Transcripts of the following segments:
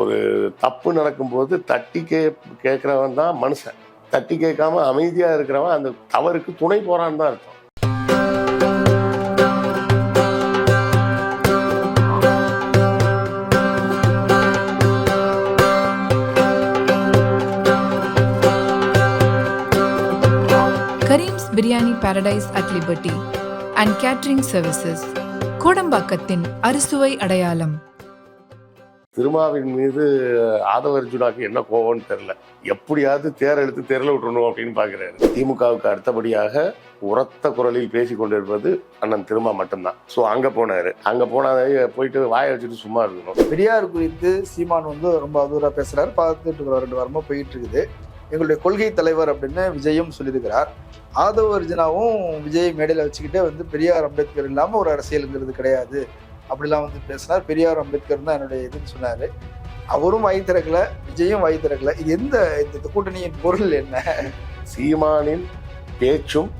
ஒரு தப்பு நடக்கும்போது தட்டி கே கேட்குறவன் தான் மனுஷன். தட்டி கேட்காம அமைதியாக இருக்கிறவன் அந்த தவறுக்கு துணை போறான்னு தான் அர்த்தம். Karim's biryani paradise at liberty and catering services கோடம்பாக்கத்தின் அறுசுவை அடையாளம். திருமாவின் மீது ஆதவர்ஜுனாக்கு என்ன கோவம்னு தெரியல. எப்படியாவது தேர் எடுத்து தேரில் விட்டுறணும் அப்படின்னு பாக்குறாரு. திமுகவுக்கு அடுத்தபடியாக உரத்த குரலில் பேசி கொண்டிருப்பது அண்ணன் திருமா மட்டும்தான். ஸோ அங்க போனாரு. அங்க போனா போயிட்டு வாயை வச்சுட்டு சும்மா இருக்கணும். பெரியார் குறித்து சீமான் வந்து ரொம்ப அதூராக பேசுறாரு. பார்த்துட்டு இருக்கிற ரெண்டு வாரமா போயிட்டு இருக்குது. எங்களுடைய கொள்கை தலைவர் அப்படின்னு விஜயும் சொல்லியிருக்கிறார். ஆதவ அர்ஜுனாவும் விஜய் மேடையில் வச்சுக்கிட்டே வந்து பெரியார் அம்பேத்கர் இல்லாமல் ஒரு அரசியலுங்கிறது கிடையாது. அப்படிலாம் வந்து பேசினார். பெரியார் அம்பேத்கர் தான் என்னுடைய இதுன்னு சொன்னாரு. அவரும் வாய் திறக்கல விஜயும் வாய் திறக்கல. இது எந்த இந்த கூட்டணியின் பொருள் என்ன? சீமானின் பேச்சும்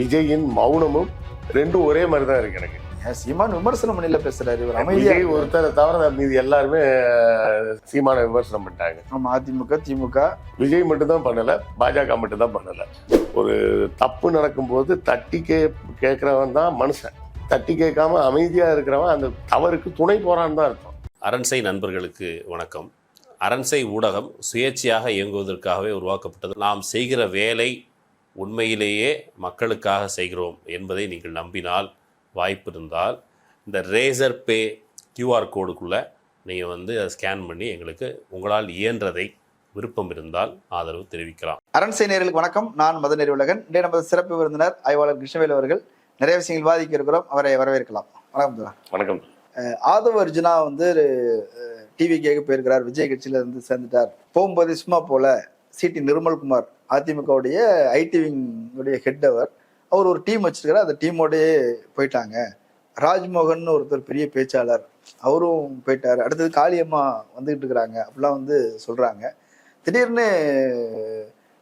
விஜயின் மௌனமும் ரெண்டும் ஒரே மாதிரி தான் இருக்கு எனக்கு. சீமான் விமர்சனம் பண்ணில பேசுறாரு. இவர் அமைதியா ஒருத்தரை தவிர மீது எல்லாருமே சீமான விமர்சனம் பண்ணிட்டாங்க. ஆமா அதிமுக திமுக. விஜய் மட்டும்தான் பண்ணல பாஜக மட்டும்தான் பண்ணல. ஒரு தப்பு நடக்கும்போது தட்டி கே கேட்கிறவன் தான் மனுஷன். தட்டி கேட்காம அமைதியா இருக்கிறவன் அந்த தவறுக்கு துணை போறான்னு தான் அர்த்தம். அரண்சை நண்பர்களுக்கு வணக்கம். அரண்சை ஊடகம் சுயேட்சையாக இயங்குவதற்காகவே உருவாக்கப்பட்டது. நாம் செய்கிற வேலை உண்மையிலேயே மக்களுக்காக செய்கிறோம் என்பதை நீங்கள் நம்பினால் வாய்ப்பு இருந்தால் இந்த ரேசர் பே கியூஆர் கோடுக்குள்ளே நீங்கள் வந்து அதை ஸ்கேன் பண்ணி எங்களுக்கு உங்களால் இயன்றதை விருப்பம் இருந்தால் ஆதரவு தெரிவிக்கலாம். அரண்சை நேயர்களுக்கு வணக்கம். நான் மதநெறி உலகன். இன்றைய நமது சிறப்பு விருந்தினர் ஆய்வாளர் கிருஷ்ணவேல் அவர்கள். நிறைய விஷயங்கள் விவாதிக்க இருக்கிறோம் அவரை வரவேற்கலாம். வணக்கம். வணக்கம். ஆதவ அர்ஜுனா வந்து டிவி கேட்க போயிருக்கிறார். விஜய் கட்சியில இருந்து சேர்ந்துட்டார். போகும்போது சும்மா போல சிடி நிர்மல்குமார் அதிமுகவுடைய ஐடி விங் உடைய ஹெட் அவர் அவர் ஒரு டீம் வச்சிருக்காரு அந்த டீமோடயே போயிட்டாங்க. ராஜ்மோகன் ஒருத்தர் பெரிய பேச்சாளர். அவரும் போயிட்டாரு. அடுத்தது காளியம்மா வந்துகிட்டு இருக்கிறாங்க. அப்படிலாம் வந்து சொல்றாங்க. திடீர்னு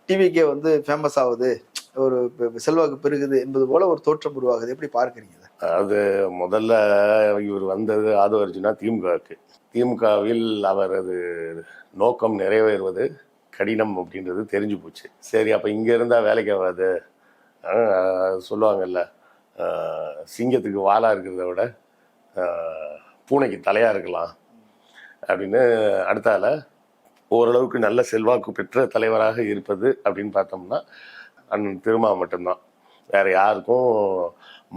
டிவிக்கே வந்து ஃபேமஸ் ஆகுது. ஒரு செல்வாக்கு பெருகுது என்பது போல ஒரு தோற்றம் உருவாகுது. எப்படி பார்க்கறீங்க அது முதல்ல இவர் வந்தது ஆதவ அர்ஜுனா திமுகவுக்கு. திமுகவில் அவரது நோக்கம் நிறைவேறுவது கடினம் அப்படின்றது தெரிஞ்சு போச்சு. சரி அப்போ இங்கே இருந்தால் வேலைக்கு ஆகாது. சொல்லுவாங்கல்ல சிங்கத்துக்கு வாலா இருக்கிறத விட பூனைக்கு தலையாக இருக்கலாம் அப்படின்னு அடுத்தால ஓரளவுக்கு நல்ல செல்வாக்கு பெற்ற தலைவராக இருப்பது அப்படின்னு பார்த்தோம்னா அண்ணன் திருமா மட்டும்தான். வேற யாருக்கும்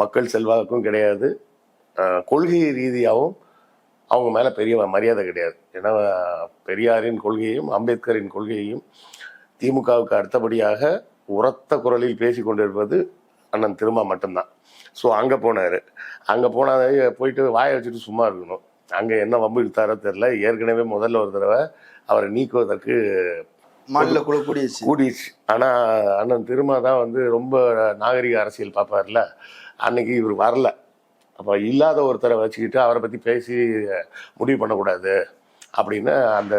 மக்கள் செல்வாக்கும் கிடையாது. கொள்கை ரீதியாகவும் அவங்க மேலே பெரிய மரியாதை கிடையாது. ஏன்னா பெரியாரின் கொள்கையையும் அம்பேத்கரின் கொள்கையையும் திமுகவுக்கு அடுத்தபடியாக உரத்த குரலில் பேசி கொண்டிருப்பது அண்ணன் திருமா மட்டும்தான். ஸோ அங்கே போனார். அங்கே போனாத போயிட்டு வாயை வச்சுட்டு சும்மா இருக்கணும். அங்கே என்ன வம்பு இழுத்தாரோ தெரில ஏற்கனவே முதல்ல ஒரு தடவை அவரை நீக்குவதற்கு மாநில குழு கூடிடுச்சு ஆனால் அண்ணன் திருமா தான் வந்து ரொம்ப நாகரிக அரசியல் பார்ப்பார்ல அன்னைக்கு இவர் வரல. அப்போ இல்லாத ஒருத்தரை வச்சுக்கிட்டு அவரை பற்றி பேசி முடிவு பண்ணக்கூடாது அப்படின்னு அந்த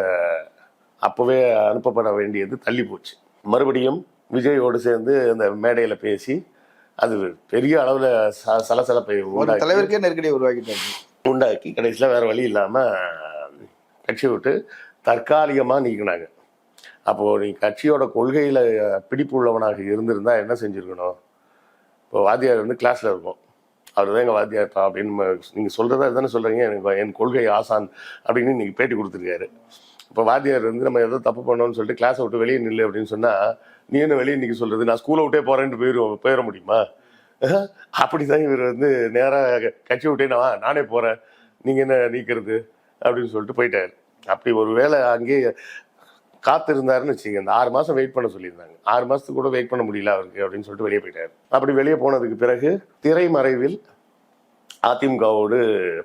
அப்போவே அனுப்பப்பட வேண்டியது தள்ளி போச்சு. மறுபடியும் விஜயோடு சேர்ந்து அந்த மேடையில் பேசி அது பெரிய அளவில் ச சலசலப்பை உண்டாக்கி தலைவருக்கே நெருக்கடியை உருவாக்கிட்டாங்க உண்டாக்கி கடைசியில் வேற வழி இல்லாமல் கட்சி விட்டு தற்காலிகமாக நீக்கினாங்க. அப்போது நீ கட்சியோட கொள்கையில் பிடிப்பு உள்ளவனாக இருந்திருந்தா என்ன செஞ்சுருக்கணும்? இப்போ வாத்தியார் வந்து கிளாஸில் இருக்கும். அவர் தான் எங்கள் வாத்தியார்ப்பா அப்படின்னு நீங்கள் சொல்கிறதா தானே சொல்கிறீங்க எனக்கு என் கொள்கை ஆசான் அப்படின்னு இன்றைக்கி பேட்டி கொடுத்துருக்காரு. இப்போ வாத்தியார் வந்து நம்ம ஏதோ தப்பு பண்ணோம்னு சொல்லிட்டு கிளாஸை விட்டு வெளியே நில்லு அப்படின்னு சொன்னால் நீ என்ன வெளியே நிற்க சொல்கிறது நான் ஸ்கூலை விட்டே போகிறேன்ட்டு போயிடும் போயிட முடியுமா? அப்படி தான் இவர் வந்து நேராக கட்சி விட்டே நான் நானே போகிறேன் நீங்கள் என்ன நீக்கிறது? அப்படின்னு சொல்லிட்டு போயிட்டாரு. அப்படி ஒரு வேளை அங்கேயே காத்திருந்தாருன்னு வச்சுங்க இந்த ஆறு மாதம் வெயிட் பண்ண சொல்லியிருந்தாங்க. ஆறு மாதத்துக்கு கூட வெயிட் பண்ண முடியல அவருக்கு அப்படின்னு சொல்லிட்டு வெளியே போயிட்டார். அப்படி வெளியே போனதுக்கு பிறகு திரைமறைவில் அதிமுகவோடு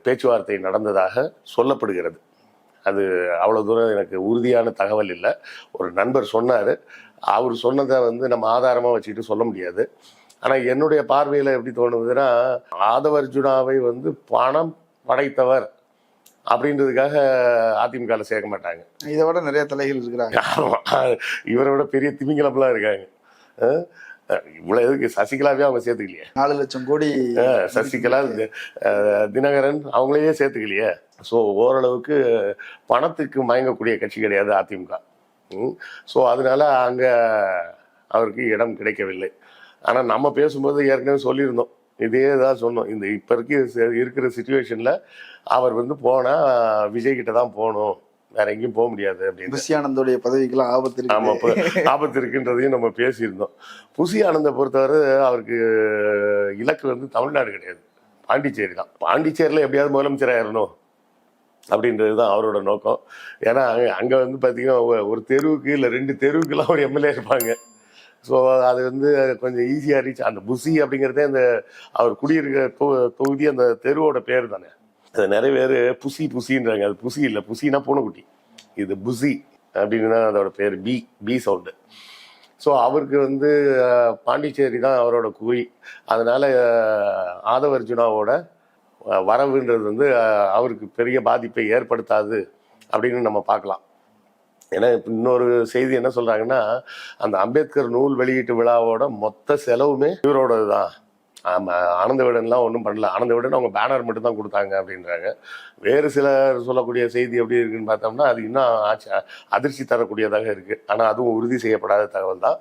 பேச்சுவார்த்தை நடந்ததாக சொல்லப்படுகிறது. அது அவ்வளோ தூரம் எனக்கு உறுதியான தகவல் இல்லை. ஒரு நண்பர் சொன்னார். அவர் சொன்னதை வந்து நம்ம ஆதாரமாக வச்சுக்கிட்டு சொல்ல முடியாது. ஆனால் என்னுடைய பார்வையில் எப்படி தோணுதுன்னா ஆதவர்ஜுனாவை வந்து பணம் படைத்தவர் அப்படின்றதுக்காக அதிமுகவில் சேர்க்க மாட்டாங்க. இதை விட நிறைய தலைகள் இருக்கிறாங்க. இவரை விட பெரிய திமிங்கலம்லாம் இருக்காங்க. இவ்வளவு எதுக்கு? சசிகலாவே அவங்க சேர்த்துக்கலையே. நாலு லட்சம் கோடி சசிகலா தினகரன் அவங்களையே சேர்த்துக்கலையே. ஸோ ஓரளவுக்கு பணத்துக்கு மயங்கக்கூடிய கட்சி கிடையாது அதிமுக. ஸோ அதனால அங்க அவருக்கு இடம் கிடைக்கவில்லை. ஆனா நம்ம பேசும்போது ஏற்கனவே சொல்லியிருந்தோம். இதே தான் சொன்னோம். இந்த இப்ப இருக்க இருக்கிற சுச்சுவேஷன்ல அவர் வந்து போனா விஜய் கிட்ட தான் போகணும். வேற எங்கேயும் போக முடியாது அப்படின்னு. புஷி ஆனந்தோடைய பதவிக்கெல்லாம் ஆபத்து இருக்கு. இப்ப ஆபத்து இருக்குன்றதையும் நம்ம பேசியிருந்தோம். புசி ஆனந்த பொறுத்தவரை அவருக்கு இலக்கு வந்து தமிழ்நாடு கிடையாது. பாண்டிச்சேரி தான். பாண்டிச்சேரியில் எப்படியாவது முதலமைச்சர் ஆயிரணும் அப்படின்றது தான் அவரோட நோக்கம். ஏன்னா அங்க- அங்க வந்து பார்த்தீங்கன்னா ஒரு தெருவுக்கு இல்லை ரெண்டு தெருவுக்குலாம் ஒரு எம்எல்ஏ இருப்பாங்க. ஸோ அது வந்து கொஞ்சம் ஈஸியாக ரீச் அந்த புசி அப்படிங்கிறதே அந்த அவர் குடியிருக்கிற தொகுதி அந்த தெருவோட பேர் தானே. அது நிறைய பேர் புசி புசின்றாங்க. அது புசி இல்லை. புசினா பூனைக்குட்டி. இது புசி அப்படின்னு தான் அதோட பேர் பி பி சவுண்டு. ஸோ அவருக்கு வந்து பாண்டிச்சேரி தான் அவரோட குறி அதனால ஆதவர்ஜுனாவோட வரவுன்றது வந்து அவருக்கு பெரிய பாதிப்பை ஏற்படுத்தாது அப்படின்னு நம்ம பார்க்கலாம். ஏன்னா இப்ப இன்னொரு செய்தி என்ன சொல்றாங்கன்னா அந்த அம்பேத்கர் நூல் வெளியீட்டு விழாவோட மொத்த செலவுமே இவரோடது தான் ஆமா ஆனந்த விடன்லாம் ஒன்றும் பண்ணல. ஆனந்த விடன் அவங்க பேனர் மட்டும் தான் கொடுத்தாங்க அப்படின்றாங்க. வேறு சிலர் சொல்லக்கூடிய செய்தி எப்படி இருக்குன்னு பார்த்தோம்னா அது இன்னும் ஆச்ச அதிர்ச்சி தரக்கூடியதாக இருக்கு. ஆனால் அதுவும் உறுதி செய்யப்படாத தகவல் தான்.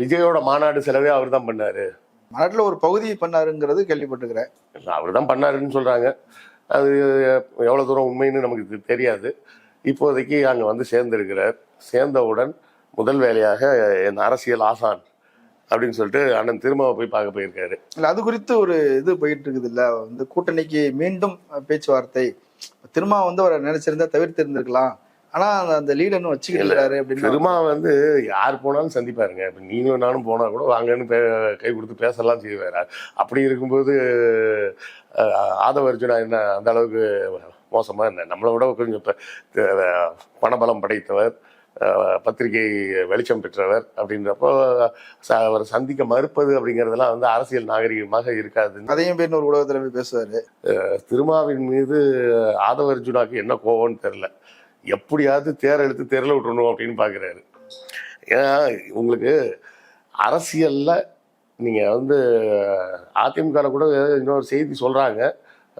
விஜயோட மாநாடு செலவே அவர் தான் பண்ணாரு. நாட்டுல ஒரு பகுதி பண்ணாருங்கிறது கேள்விப்பட்டிருக்கிறேன் அவர் தான் பண்ணாருன்னு சொல்றாங்க. அது எவ்வளவு தூரம் உண்மைன்னு நமக்கு தெரியாது. இப்போதைக்கு அங்க வந்து சேர்ந்திருக்கிறார். சேர்ந்தவுடன் முதல் வேலையாக என் அரசியல் ஆசான் அப்படின்னு சொல்லிட்டு அண்ணன் திருமாவை போய் பார்க்க போயிருக்காரு. இல்ல அது குறித்து ஒரு இது போயிட்டு இருக்குது இல்ல வந்து கூட்டணிக்கு மீண்டும் பேச்சுவார்த்தை. திரும்ப வந்து அவரை நினைச்சிருந்தா தவிர்த்து இருந்திருக்கலாம் ஆனா அந்த- லீட் இன்னும் வச்சுக்கிறாரு அப்படின்னு திருமா வந்து யார் போனாலும் சந்திப்பாருங்க. இப்ப நீங்களும் நானும் போனா கூட வாங்கன்னு கை கொடுத்து பேசலாம் செய்வாரு. அப்படி இருக்கும்போது அஹ், ஆதவ அர்ஜுனா என்ன அந்த அளவுக்கு மோசமா என்ன நம்மளை விட கொஞ்சம் பணபலம் படைத்தவர் பத்திரிகை வெளிச்சம் பெற்றவர் அப்படின்றப்போ அவரை சந்திக்க மறுப்பது அப்படிங்கிறதெல்லாம் வந்து அரசியல் நாகரிகமாக இருக்காது. அதையும் பேர் ஒரு ஊடகத்துல போய் பேசுவாரு. திருமாவின் மீது ஆதவ அர்ஜுனாக்கு என்ன கோவம்னு தெரில எப்படியாவது தேர் எடுத்து தெருல விட்டுறணும் அப்படின்னு பார்க்குறாரு ஏன்னா உங்களுக்கு அரசியல்ல நீங்க வந்து அதிமுக கூட இன்னொரு செய்தி சொல்றாங்க.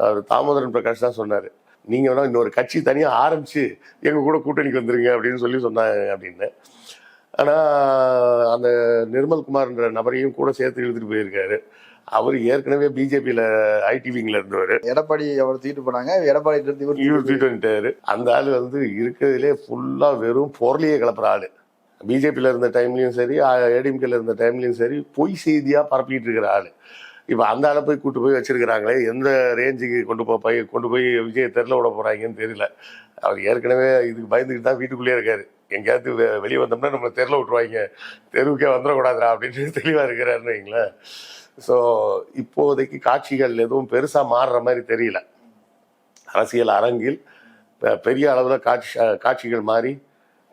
அவர் தாமோதரன் பிரகாஷ் தான் சொன்னாரு. நீங்க வேணா இன்னொரு கட்சி தனியா ஆரம்பிச்சு எங்க கூட கூட்டணிக்கு வந்துருங்க அப்படின்னு சொல்லி சொன்னாங்க அப்படின்னு. ஆனா அந்த நிர்மல்குமார்ன்ற நபரையும் கூட சேர்த்து இழுத்துட்டு போயிருக்காரு. அவர் ஏற்கனவே பிஜேபியில ஐடி விங்ல இருந்தவர். எடப்பாடி அவர் தூக்கிட்டு போனாங்க. எடப்பாடி இவர் தூக்கிட்டு வந்துட்டாரு. அந்த ஆள் வந்து இருக்கிறதுலே ஃபுல்லா வெறும் பொருளையே கிளப்புற ஆளு. பிஜேபியில் இருந்த டைம்லயும் சரி ஏடிஎம்கேல இருந்த டைம்லயும் சரி பொய் செய்தியா பரப்பிட்டு இருக்கிற ஆளு. இப்போ அந்த ஆளை போய் கூட்டு போய் வச்சிருக்கிறாங்களே எந்த ரேஞ்சுக்கு கொண்டு போய் பைய கொண்டு போய் விஜய் தெருல விட போறாங்கன்னு தெரியல. அவர் ஏற்கனவே இதுக்கு பயந்துக்கிட்டு தான் வீட்டுக்குள்ளேயே இருக்காரு. எங்கேயாவது வெளியே வந்தோம்னா நம்ம தெருல விட்டுருவாங்க. தெருவுக்கே வந்துடக்கூடாதுரா அப்படின்னு தெளிவாக இருக்கிறாருன்னு வைங்களேன். ஸோ இப்போதைக்கு காட்சிகள் எதுவும் பெருசாக மாறுற மாதிரி தெரியல. அரசியல் அரங்கில் பெரிய அளவில் காட்சி காட்சிகள் மாறி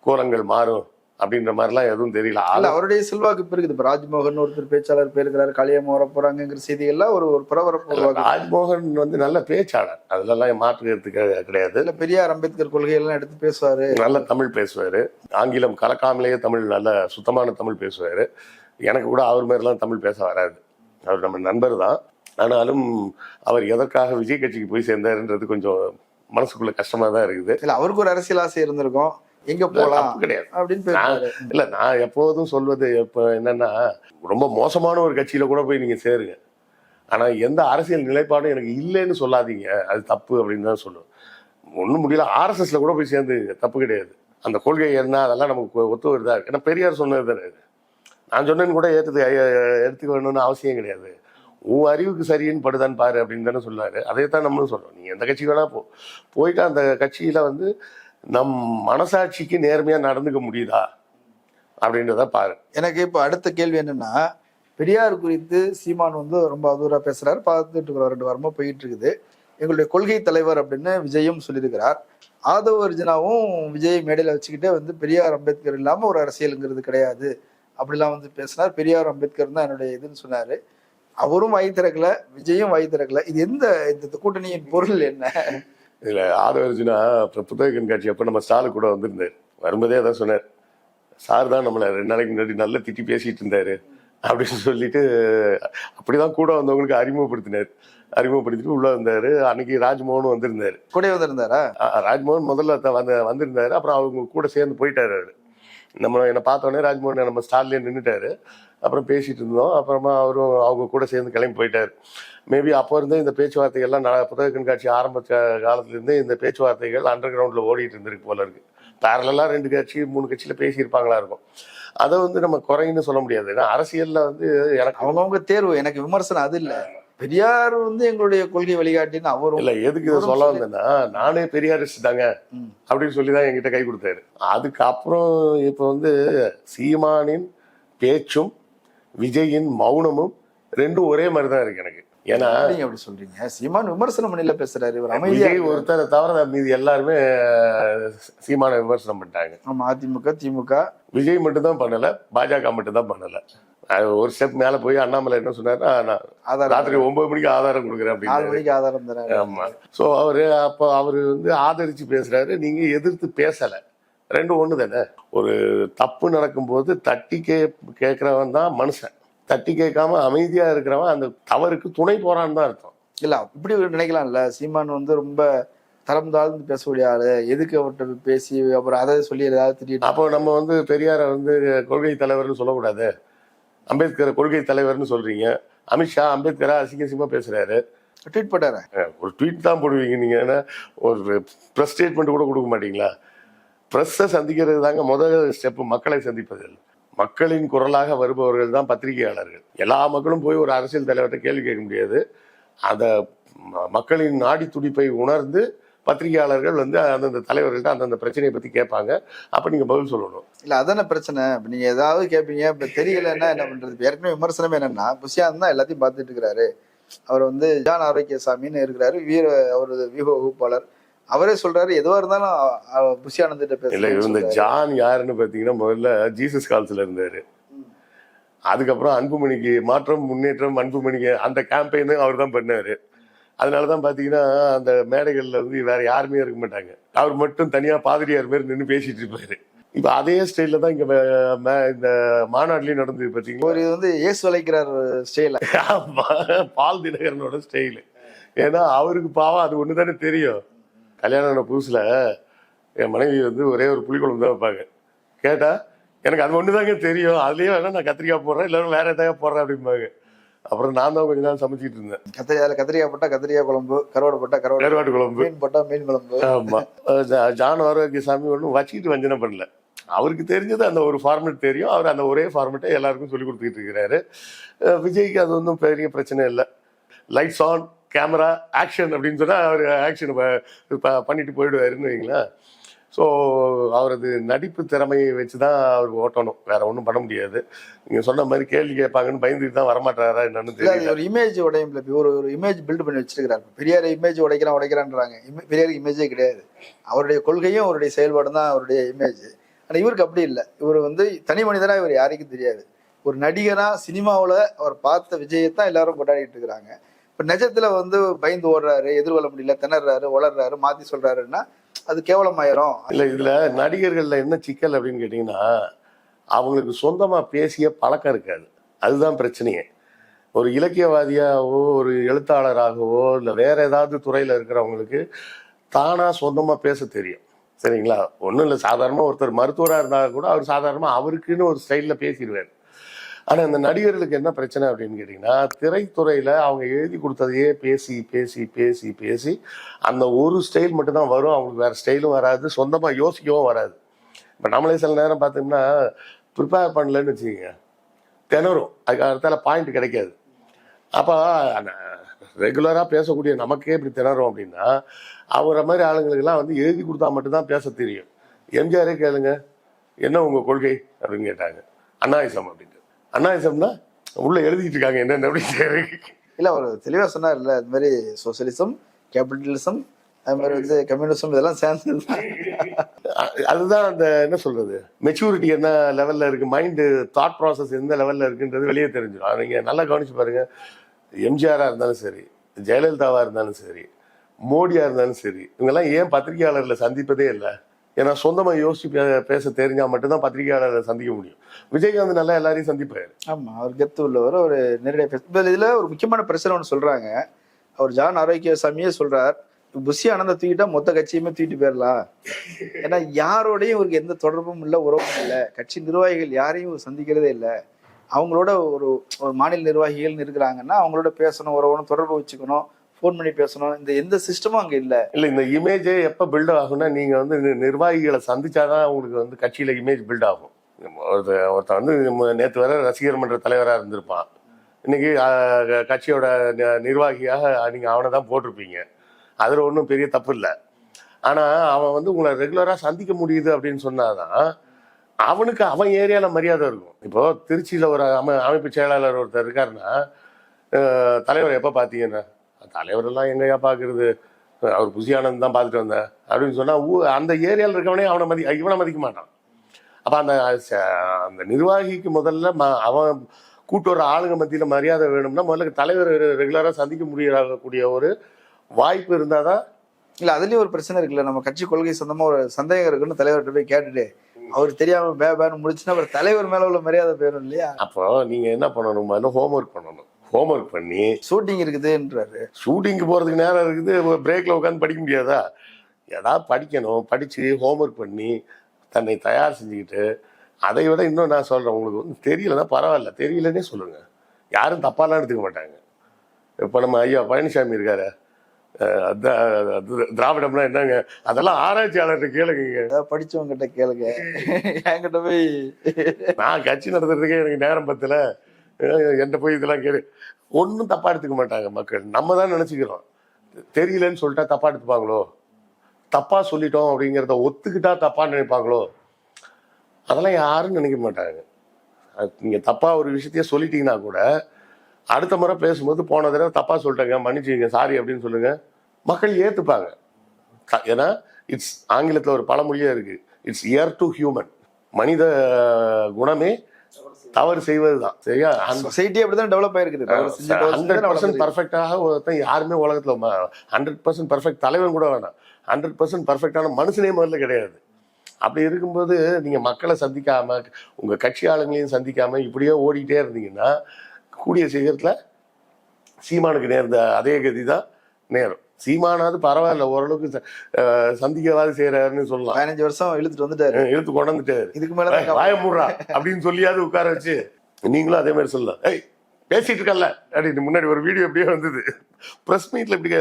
கோலங்கள் மாறும். அப்படின்ற மாதிரிலாம் எதுவும் தெரியல. ஆள- அவருடைய செல்வாக்கு இப்ப இருக்குது இப்ப ராஜ்மோகன் ஒருத்தர் பேச்சாளர் பேருக்கிறாரு கலியம்மா வர போறாங்கிற செய்திகள்லாம் ஒரு ஒரு பரபரப்பு ராஜ்மோகன் வந்து நல்ல பேச்சாளர். அதுலலாம் மாற்றுக்கிறதுக்கு கிடையாது. இல்ல பெரியார் அம்பேத்கர் கொள்கையெல்லாம் எடுத்து பேசுவாரு. நல்ல தமிழ் பேசுவாரு. ஆங்கிலம் கலக்காமலேயே தமிழ் நல்ல சுத்தமான தமிழ் பேசுவாரு. எனக்கு கூட அவர் மாதிரிலாம் தமிழ் பேச வராது. அவர் நம்ம நண்பர் தான். ஆனாலும் அவர் எதற்காக விஜய் கட்சிக்கு போய் சேர்ந்தாருன்றது கொஞ்சம் மனசுக்குள்ள கஷ்டமா தான் இருக்குது. இல்ல அவருக்கு ஒரு அரசியல் ஆசை இருந்திருக்கும். எங்க போலாம்? தப்பு கிடையாது. அப்படின்னு இல்ல நான் எப்போதும் சொல்வது இப்போ என்னன்னா ரொம்ப மோசமான ஒரு கட்சியில கூட போய் நீங்க சேருங்க. ஆனா எந்த அரசியல் நிலைப்பாடும் எனக்கு இல்லைன்னு சொல்லாதீங்க. அது தப்பு அப்படின்னு தான் சொல்லுவேன். ஒன்றும் முடியல ஆர்எஸ்எஸ்ல கூட போய் சேர்ந்து தப்பு கிடையாது. அந்த கொள்கை என்ன அதெல்லாம் நமக்கு ஒத்து வருதா? இருக்கு ஏன்னா பெரியார் சொன்னது தானே. நான் சொன்னேன்னு கூட ஏற்று எடுத்துக்க வேணும்னு அவசியம் கிடையாது. உன் அறிவுக்கு சரின்னு படுதான்னு பாரு அப்படின்னு தானே சொன்னாரு அதே தான் நம்மளும் சொல்றோம். நீ எந்த கட்சி வேணா போ. போயிட்டு அந்த கட்சியில வந்து நம் மனசாட்சிக்கு நேர்மையா நடந்துக்க முடியுதா? அப்படின்றத பாரு. எனக்கு இப்போ அடுத்த கேள்வி என்னன்னா பெரியார் குறித்து சீமான் வந்து ரொம்ப அதூரா பேசுறாரு. பார்த்துட்டு இருக்கிற ரெண்டு வாரமா போயிட்டு இருக்குது எங்களுடைய கொள்கை தலைவர் அப்படின்னு விஜயும் சொல்லியிருக்கிறார். ஆதவ அர்ஜுனாவும் விஜய் மேடையில் வச்சுக்கிட்டே வந்து பெரியார் அம்பேத்கர் இல்லாம ஒரு அரசியலுங்கிறது கிடையாது. அப்படிலாம் வந்து பேசினார். பெரியார் அம்பேத்கர் தான் என்னுடைய இதுன்னு சொன்னாரு. அவரும் வாய் திறக்கல விஜயும் வாய் திறக்கல. இது எந்த இந்த கூட்டணியின் பொருள் என்ன? இதுல ஆதவர்ஜுனா அப்புறம் புத்தக கண்காட்சி அப்ப நம்ம ஸ்டாலு கூட வந்திருந்தார். வரும்போதே அதான் சொன்னார் சார் தான் நம்மளை ரெண்டு நாளைக்கு முன்னாடி நல்லா திட்டி பேசிட்டு இருந்தாரு அப்படின்னு சொல்லிட்டு அப்படிதான் கூட வந்தவங்களுக்கு அறிமுகப்படுத்தினார். அறிமுகப்படுத்திட்டு உள்ள வந்தாரு. அன்னைக்கு ராஜ்மோகன் வந்திருந்தாரு. கூட வந்திருந்தாரா? ராஜ்மோகன் முதல்ல வந்து வந்திருந்தாரு. அப்புறம் அவங்க கூட சேர்ந்து போயிட்டாரு அவரு. நம்ம என்னை பார்த்தோன்னே ராஜ்மோகன் நம்ம ஸ்டால்லே நின்றுட்டாரு அப்புறம் பேசிட்டு இருந்தோம். அப்புறமா அவரும் அவங்க கூட சேர்ந்து கிளம்பி போயிட்டார். மேபி அப்போ இருந்தே இந்த பேச்சுவார்த்தைகள்லாம் நட- புத்தக கண்காட்சி ஆரம்ப காலத்துலேருந்தே இந்த பேச்சுவார்த்தைகள் அண்டர் கிரவுண்டில் ஓடிட்டு இருந்திருக்கு போல இருக்கு. பேரலாம் ரெண்டு கட்சி மூணு கட்சியில் பேசியிருப்பாங்களா இருக்கும். அதை வந்து நம்ம குறைன்னு சொல்ல முடியாது. ஏன்னா அரசியலில் வந்து எனக்கு அவங்கவுங்க தேர்வு எனக்கு விமர்சனம் அது இல்லை. பெரியார் வந்து எங்களுடைய கொள்கை வழிகாட்டின்னு அவரும் இல்ல எதுக்கு இதை சொல்ல வந்தேன்னா நானே பெரியாரிஸ்ட் தாங்க. அப்படின்னு சொல்லி தான் என்கிட்ட கை கொடுத்தாரு. அதுக்கப்புறம் இப்போ வந்து சீமானின் பேச்சும் விஜயின் மௌனமும் ரெண்டும் ஒரே மாதிரி தான் இருக்கு எனக்கு. ஏன்னா நீங்க அப்படி சொல்றீங்க? சீமான் விமர்சனம் பண்ணில பேசுறாரு. இவர் அமைதியா. ஒருத்தரை தவிர மீதி எல்லாருமே சீமான விமர்சனம் பண்ணிட்டாங்க. ஆமா அதிமுக திமுக. விஜய் மட்டும் தான் பண்ணல பாஜக மட்டும் தான் பண்ணல ஒரு ஸ்டெப் மேல போய் அண்ணாமலை என்ன சொன்னாருன்னா நான் ராத்திரி ஒன்பது மணிக்கு ஆதாரம் கொடுக்குறேன் அப்படின்னு. மணிக்கு ஆதாரம் தராரு ஆமா. சோ அவரு அப்போ அவரு வந்து ஆதரிச்சு பேசுறாரு. நீங்க எதிர்த்து பேசல. ரெண்டும் ஒண்ணு தானே ஒரு தப்பு நடக்கும்போது தட்டி கே கேட்கறவன் தான் மனுஷன். தட்டி கேட்காம அமைதியா இருக்கிறவன் அந்த தவறுக்கு துணை போறான்னு தான் அர்த்தம். இல்ல இப்படி நினைக்கலாம்ல. சீமான் வந்து ரொம்ப தரம் தாழ்ந்து பேசக்கூடிய ஆளு. எதுக்கு அவர்கிட்ட பேசி அப்புறம் அதை சொல்லி ஏதாவது திடீர்னு அப்போ நம்ம வந்து பெரியாரை வந்து கொள்கை தலைவர்னு சொல்லக்கூடாது. அம்பேத்கர் கொள்கை தலைவர்னு சொல்றீங்க. அமித்ஷா அம்பேத்கரா அசிங்க அசிங்கமா பேசுறாரு. ட்வீட் பண்ணாரு ஒரு ட்வீட் தான் போடுவீங்க நீங்க. ஏன்னா ஒரு ப்ரெஸ் ஸ்டேட்மெண்ட் கூட கொடுக்க மாட்டீங்களா? ப்ரெஸ்ஸை சந்திக்கிறது தாங்க முதல் ஸ்டெப் மக்களை சந்திப்பது மக்களின் குரலாக வருபவர்கள் தான் பத்திரிகையாளர்கள். எல்லா மக்களும் போய் ஒரு அரசியல் தலைவர்கிட்ட கேள்வி கேட்க முடியாது. அந்த மக்களின் நாடி துடிப்பை உணர்ந்து பத்திரிகையாளர்கள் வந்து அந்தந்த தலைவர்கள்ட்ட அந்தந்த பிரச்சனையை பத்தி கேட்பாங்க. அப்ப நீங்க பதில் சொல்லணும். இல்ல அதானே பிரச்சனை? இப்ப நீங்க ஏதாவது கேட்பீங்க இப்ப தெரியலன்னா என்ன பண்றது? ஏற்கனவே விமர்சனம் என்னன்னா புஷியாந்த் தான் எல்லாத்தையும் பார்த்துட்டு இருக்கிறாரு. அவர் வந்து ஜான் ஆரோக்கியசாமின்னு இருக்கிறாரு. வீர அவரது வியூக வகுப்பாளர். அவரே சொல்றாரு எதுவா இருந்தாலும் அ- அ- புஷியானந்திட்ட இல்ல இந்த பேச ஜான் யாருன்னு பாத்தீங்கன்னா முதல்ல ஜீசஸ் கால்ஸ்ல இருந்தாரு. அதுக்கப்புறம் அன்புமணிக்கு மாற்றம் முன்னேற்றம் அன்புமணிக்கு அந்த கேம்பெயினு அவர் தான் பண்ணாரு. அதனாலதான் பாத்தீங்கன்னா அந்த மேடைகள்ல வந்து வேற யாருமே இருக்க மாட்டாங்க. அவர் மட்டும் தனியா பாதிரியார் மாதிரி நின்று பேசிட்டு இருப்பாரு. இப்ப அதே ஸ்டைல்ல தான் இங்க இந்த மாநாட்டிலயும் நடந்தது பாத்தீங்களா? ஒரு இது வந்து ஏசு வளைக்கிறார் ஸ்டைல பால் தினகரனோட ஸ்டைலு ஏன்னா அவருக்கு பாவம் அது ஒண்ணுதானே தெரியும். கல்யாணம் ஆன புதுசுல என் மனைவி வந்து ஒரே ஒரு புளிக்குழம்பு தான் வைப்பாங்க. கேட்டா எனக்கு அது ஒண்ணுதாங்க தெரியும். அதுலயே வேணா நான் கத்திரிக்காய் போடுறேன். இல்லைன்னா வேற எதாவது போடுறேன்? அப்படிம்பாங்க. அப்புறம் நான் தான் கொஞ்ச நாள் சமைச்சிட்டு இருந்தேன். கத்திரிக்காய் கத்திரிக்காய் போட்டா கத்திரிக்காய் குழம்பு கருவாடு போட்டா கருவாடு கருவாட்டு குழம்பு. மீன் போட்டா மீன் குழம்பு. ஆமா. அஹ் ஜா- ஜான் ஆரோக்கியசாமி ஒன்றும் வச்சுக்கிட்டு வஞ்சனை பண்ணல. அவருக்கு தெரிஞ்சது அந்த ஒரு ஃபார்மேட் தெரியும். அவர் அந்த ஒரே ஃபார்மேட்டை எல்லாருக்கும் சொல்லி கொடுத்துக்கிட்டு இருக்கிறாரு. விஜய்க்கு அது ஒன்றும் பெரிய பிரச்சனை இல்லை. லைட்ஸ் ஆன் கேமரா ஆக்ஷன் அப்படின்னு சொன்னால் அவர் ஆக்ஷன் பண்ணிட்டு போயிடுவாருன்னு வைங்களேன். ஸோ அவரது நடிப்பு திறமையை வச்சு தான் அவர் ஓட்டணும். வேற ஒன்றும் பண்ண முடியாது. நீங்கள் சொன்ன மாதிரி கேள்வி கேட்பாங்கன்னு பயந்துட்டு தான் வரமாட்டாரா என்னன்னு தெரியல. ஒரு இமேஜ் உடையும்ல இப்ப ஒரு ஒரு இமேஜ் பில்ட் பண்ணி வச்சிருக்கிறார். பெரியார் இமேஜ் உடைக்கிறான் உடைக்கிறான்றாங்க. பெரியாருக்கு இமேஜே கிடையாது. அவருடைய கொள்கையும் அவருடைய செயல்பாடும் தான் அவருடைய இமேஜ் ஆனா இவருக்கு அப்படி இல்லை. இவர் வந்து தனி மனிதனா இவர் யாருக்கும் தெரியாது. ஒரு நடிகரா சினிமாவுல அவர் பார்த்த விஜயத்தான் எல்லாரும் கொண்டாடிட்டு இருக்கிறாங்க. இப்போ நிஜத்துல வந்து பயந்து ஓடுறாரு எதிர்கொள்ள முடியல திணறாரு வளர்றாரு மாத்தி சொல்றாருன்னா அது கேவலமாயிரும். இல்லை இதில் நடிகர்களில் என்ன சிக்கல் அப்படின்னு கேட்டிங்கன்னா அவங்களுக்கு சொந்தமாக பேசிய பழக்கம் இருக்காது. அதுதான் பிரச்சனையே. ஒரு இலக்கியவாதியாகவோ ஒரு எழுத்தாளராகவோ இல்லை வேற ஏதாவது துறையில் இருக்கிறவங்களுக்கு தானாக சொந்தமாக பேச தெரியும். சரிங்களா? ஒன்றும் இல்லை சாதாரணமாக ஒருத்தர் மருத்துவராக இருந்தால் கூட அவர் சாதாரணமாக அவருக்குன்னு ஒரு ஸ்டைலில் பேசிடுவார். ஆனால் இந்த நடிகர்களுக்கு என்ன பிரச்சனை அப்படின்னு கேட்டிங்கன்னா திரைத்துறையில் அவங்க எழுதி கொடுத்ததையே பேசி பேசி பேசி பேசி அந்த ஒரு ஸ்டைல் மட்டும்தான் வரும். அவங்களுக்கு வேற ஸ்டைலும் வராது. சொந்தமாக யோசிக்கவும் வராது. இப்போ நம்மளே சில நேரம் பார்த்தோம்னா ப்ரிப்பேர் பண்ணலன்னு வச்சுக்கோங்க. திணறும். அதுக்கு அடுத்தால பாயிண்ட் கிடைக்காது. அப்போ ரெகுலராக பேசக்கூடிய நமக்கே இப்படி திணறும் அப்படின்னா அவரை மாதிரி ஆளுங்களுக்கெல்லாம் வந்து எழுதி கொடுத்தா மட்டும்தான் பேச தெரியும். எம்ஜிஆரே கேளுங்க. என்ன உங்கள் கொள்கை? அப்படின்னு கேட்டாங்க. அண்ணாயிசம் அப்படின்னு. அண்ணாயிசம்னா உள்ள எழுதிட்டு இருக்காங்க என்னென்ன அப்படின்னு இல்ல அவர் தெளிவா சொன்னார் இல்ல இந்த மாதிரி சோசியலிசம் கேபிட்டலிசம் அது மாதிரி வந்து கம்யூனிசம் இதெல்லாம் சேர்ந்து அதுதான் அந்த என்ன சொல்றது? மெச்சூரிட்டி என்ன லெவல்ல இருக்கு மைண்டு தாட் ப்ராசஸ் எந்த லெவல்ல இருக்குன்றது வெளியே தெரிஞ்சிடும். அது நீங்க நல்லா கவனிச்சு பாருங்க. எம்ஜிஆரா இருந்தாலும் சரி ஜெயலலிதாவா இருந்தாலும் சரி மோடியா இருந்தாலும் சரி இவங்கெல்லாம் ஏன் பத்திரிகையாளர்களை சந்திப்பதே இல்லை. ஏன்னா சொந்தமாக யோசிச்சு பே- பேச தெரிஞ்சா மட்டும்தான் பத்திரிகையாளரை சந்திக்க முடியும். விஜயகாந்த் நல்லா எல்லாரையும் சந்திப்பாரு. ஆமா அவர் கெத்து உள்ளவர் ஒரு நேரடியாக பேச இதுல ஒரு முக்கியமான பிரச்சனை ஒன்று சொல்றாங்க. அவர் ஜான் ஆரோக்கியசாமியே சொல்கிறார் புஷி ஆனந்த தூக்கிட்டா மொத்த கட்சியுமே தூக்கிட்டு போயிடலாம் ஏன்னா யாரோடையும் இவருக்கு எந்த தொடர்பும் இல்லை உறவும் இல்லை. கட்சி நிர்வாகிகள் யாரையும் சந்திக்கிறதே இல்லை. அவங்களோட ஒரு ஒரு மாநில நிர்வாகிகள்னு இருக்கிறாங்கன்னா அவங்களோட பேசணும் உறவணும் தொடர்பு வச்சுக்கணும். ஃபோன் பண்ணி பேசணும். இந்த எந்த சிஸ்டமும் அங்க இல்லை. இல்லை இந்த இமேஜே எப்போ பில்ட் ஆகும்னா நீங்கள் வந்து நிர்வாகிகளை சந்திச்சாதான் உங்களுக்கு வந்து கட்சியில் இமேஜ் பில்ட் ஆகும். ஒருத்த ஒருத்தன் வந்து நேற்று வர ரசிகர் மன்ற தலைவராக இருந்திருப்பான். இன்னைக்கு கட்சியோட நிர்வாகியாக நீங்கள் அவனை தான் போட்டிருப்பீங்க. அதில் ஒன்றும் பெரிய தப்பு இல்லை. ஆனால் அவன் வந்து உங்களை ரெகுலராக சந்திக்க முடியுது அப்படின்னு சொன்னாதான் அவனுக்கு அவன் ஏரியாவில் மரியாதை இருக்கும். இப்போ திருச்சியில் ஒரு அமை அமைப்பு செயலாளர் ஒருத்தர் இருக்காருன்னா தலைவர் எப்போ பார்த்தீங்கன்னா தலைவர் எல்லாம் எங்கேயா பார்க்கறது அவர் புசி ஆனந்த் தான் பார்த்துட்டு வந்தேன் அப்படின்னு சொன்னா ஊ அந்த ஏரியாவில் இருக்கவனே அவனை மதி இவனை மதிக்க மாட்டான். அப்போ அந்த அந்த நிர்வாகிக்கு முதல்ல ம- அவன் கூட்டு வர ஆளுங்க மத்தியில் மரியாதை வேணும்னா முதல்ல தலைவர் ரெகுலராக சந்திக்க முடியக்கூடிய ஒரு வாய்ப்பு இருந்தால் தான் இல்ல அதுலயும் ஒரு பிரச்சனை இருக்குல்ல. நம்ம கட்சி கொள்கை சொந்தமா ஒரு சந்தேகம் இருக்குன்னு தலைவர்கிட்ட போய் கேட்டுட்டு அவர் தெரியாம பே பேன்னு முடிச்சுன்னா அப்புறம் தலைவர் மேல உள்ள மரியாதை போயிடும் இல்லையா? அப்போ நீங்கள் என்ன பண்ணணும்? முதல்ல ஹோம்ஒர்க் பண்ணணும். ஹோம்ஒர்க் பண்ணி ஷூட்டிங் இருக்குதுன்றாரு. ஷூட்டிங்க்கு போகிறதுக்கு நேரம் இருக்குது. பிரேக்கில் உட்காந்து படிக்க முடியாதா? ஏதாவது படிக்கணும். படித்து ஹோம்ஒர்க் பண்ணி தன்னை தயார் செஞ்சுக்கிட்டு அதை விட இன்னும் நான் சொல்கிறேன் உங்களுக்கு வந்து தெரியலன்னா பரவாயில்ல. தெரியலன்னே சொல்லுங்கள் யாரும் தப்பாலாம் எடுத்துக்க மாட்டாங்க. இப்போ நம்ம ஐயா பழனிசாமி இருக்காரு. திராவிடம்னா என்னங்க? அதெல்லாம் ஆராய்ச்சியாளர்கிட்ட கேளுங்க ஏதாவது படிச்சவங்க கிட்ட கேளுங்க என்கிட்ட போய் நான் கட்சி நடத்துறதுக்கே எனக்கு நேரம் பத்தல. என்கிட்ட போய் இதெல்லாம் கேளு. ஒன்றும் தப்பா எடுத்துக்க மாட்டாங்க மக்கள். நம்ம தான் நினச்சிக்கிறோம். தெரியலன்னு சொல்லிட்டா தப்பா எடுத்துப்பாங்களோ? தப்பா சொல்லிட்டோம் அப்படிங்கிறத ஒத்துக்கிட்டா தப்பாக நினைப்பாங்களோ? அதெல்லாம் யாரும் நினைக்க மாட்டாங்க. நீங்கள் நீங்க தப்பா ஒரு விஷயத்தையே சொல்லிட்டீங்கன்னா கூட அடுத்த முறை பேசும்போது போன தடவை தப்பா சொல்லிட்டேங்க மன்னிச்சுங்க சாரி அப்படின்னு சொல்லுங்க. மக்கள் ஏத்துப்பாங்க. ஏன்னா இட்ஸ் ஆங்கிலத்தில் ஒரு பழமொழியே இருக்கு. இட்ஸ் இயர் டு ஹியூமன் மனித குணமே தவறு செய்வது தான் சரியா சொசைட்டி அப்படிதான் டெவலப் ஆயிருக்குது. Hundred percent. பர்ஃபெக்டாக ஒருத்தன் யாருமே உலகத்தில் ஹண்ட்ரட் பர்சன்ட் பர்ஃபெக்ட் தலைவன் கூட வேணாம். ஹண்ட்ரட் பர்சன்ட் பர்ஃபெக்டான மனுஷனே முதல்ல கிடையாது. அப்படி இருக்கும்போது நீங்க மக்களை சந்திக்காம உங்க கட்சி ஆளுங்களையும் சந்திக்காம இப்படியே ஓடிட்டே இருந்தீங்கன்னா கூடிய சீக்கிரத்துல சீமானுக்கு நேர்ந்த அதே கதி தான் நேரும். சீமானாவது பரவாயில்ல ஓரளவுக்கு சந்திக்கவாது செய்யறாருன்னு சொல்லலாம். பதினஞ்சு வருஷம் இழுத்துட்டு வந்துட்டாரு. இழுத்து கொண்டு வந்துட்டாரு. இதுக்கு மேல வாய மூடுறா அப்படின்னு சொல்லியாவது உட்கார வச்சு நீங்களும் அதே மாதிரி சொல்லலாம். ஏய் பேசிட்டு இருக்கல்ல? அப்படின்னு முன்னாடி ஒரு வீடியோ அப்படியே வந்தது. ப்ரெஸ் மீட்ல இப்படி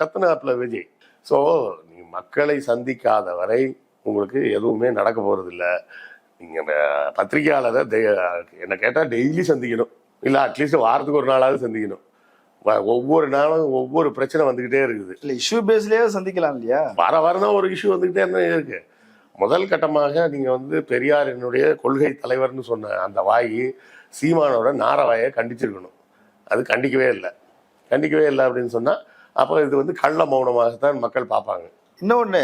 கத்துனாப்ல விஜய். ஸோ நீ மக்களை சந்திக்காத வரை உங்களுக்கு எதுவுமே நடக்க போறது இல்ல நீங்க அஹ், பத்திரிகையாளரை என்ன கேட்டா டெய்லி சந்திக்கணும். இல்ல அட்லீஸ்ட் வாரத்துக்கு ஒரு நாளாவது சந்திக்கணும். ஒவ்வொரு நாளும் ஒவ்வொரு பிரச்சனை வந்துகிட்டே இருக்குது. இல்ல இஷ்யூ பேஸ்லயே சந்திக்கலாம் இல்லையா? வார வாரம் தான் ஒரு இஷ்யூ வந்துகிட்டே இருந்தா இருக்கு. முதல் கட்டமாக நீங்க வந்து பெரியார் என்னுடைய கொள்கை தலைவர்னு சொன்ன அந்த வாய் சீமானோட நாரவாயை கண்டிச்சிருக்கணும். அது கண்டிக்கவே இல்லை. கண்டிக்கவே இல்லை அப்படின்னு சொன்னா அப்போ இது வந்து கள்ள மௌனமாகத்தான் மக்கள் பார்ப்பாங்க. இன்னொன்னு